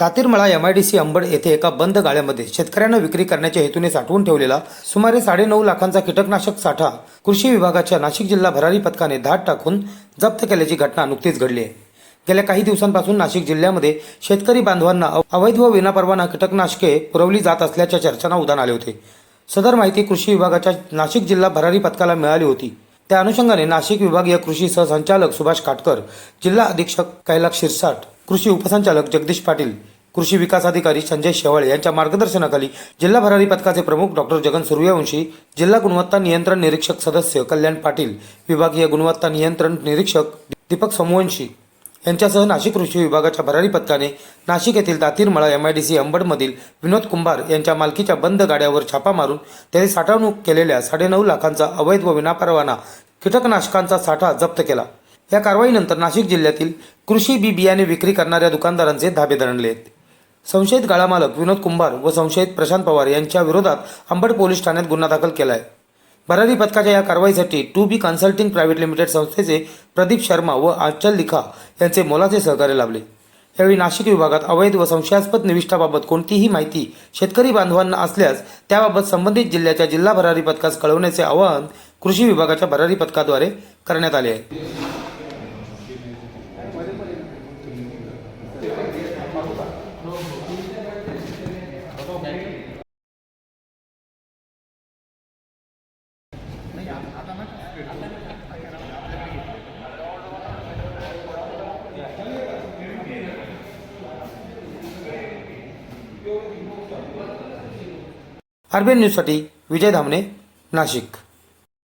दातीरमळा C Ambad येथे एका बंद गाळ्यामध्ये शेतकऱ्यांना विक्री करण्याच्या हेतूने साठवून ठेवलेला सुमारे साडेनऊ लाखांचा कीटकनाशक साठा कृषी विभागाच्या नाशिक जिल्हा भरारी पथकाने धाड टाकून जप्त केल्याची घटना नुकतीच घडली आहे. गेल्या काही दिवसांपासून नाशिक जिल्ह्यामध्ये शेतकरी बांधवांना अवैध व विनापरवाना कीटकनाशके पुरवली जात असल्याच्या चर्चांना उदाहरण आले होते. सदर माहिती कृषी विभागाच्या नाशिक जिल्हा भरारी पथकाला मिळाली होती. त्या अनुषंगाने नाशिक विभागीय कृषी सहसंचालक सुभाष काटकर जिल्हा अधीक्षक कैलास शिरसाट कृषी उपसंचालक जगदीश पाटील कृषी विकास अधिकारी संजय शेवाळे यांच्या मार्गदर्शनाखाली जिल्हा भरारी पथकाचे प्रमुख डॉक्टर जगन सूर्यवंशी जिल्हा गुणवत्ता नियंत्रण निरीक्षक सदस्य कल्याण पाटील विभागीय गुणवत्ता नियंत्रण निरीक्षक दीपक समवंशी यांच्यासह नाशिक कृषी विभागाच्या भरारी पथकाने नाशिक येथील Datirmala M I D C अंबडमधील Vinod Kumbhar यांच्या मालकीच्या बंद गाड्यावर छापा मारून त्याने साठवणूक केलेल्या साडेनऊ लाखांचा अवैध व विनापरवाना कीटकनाशकांचा साठा जप्त केला. या कारवाईनंतर नाशिक जिल्ह्यातील कृषी बी बियाणे विक्री करणाऱ्या दुकानदारांचे धाबे दणले आहेत. संशयित गाळा मालक विनोद कुंभार व संशयित प्रशांत पवार यांच्या विरोधात अंबड पोलीस ठाण्यात गुन्हा दाखल केला आहे भरारी पथकाच्या या कारवाईसाठी two B consulting private limited संस्थेचे प्रदीप शर्मा व आंचल लिखा यांचे मोलाचे सहकार्य लाभले. यावेळी नाशिक विभागात अवैध व संशयास्पद निविष्ठाबाबत कोणतीही माहिती शेतकरी बांधवांना असल्यास त्याबाबत संबंधित जिल्ह्याच्या जिल्हा भरारी पथकास कळवण्याचे आवाहन कृषी विभागाच्या भरारी पथकाद्वारे करण्यात आले आहे. आरबीएन न्यूजसाठी विजय धामणे नाशिक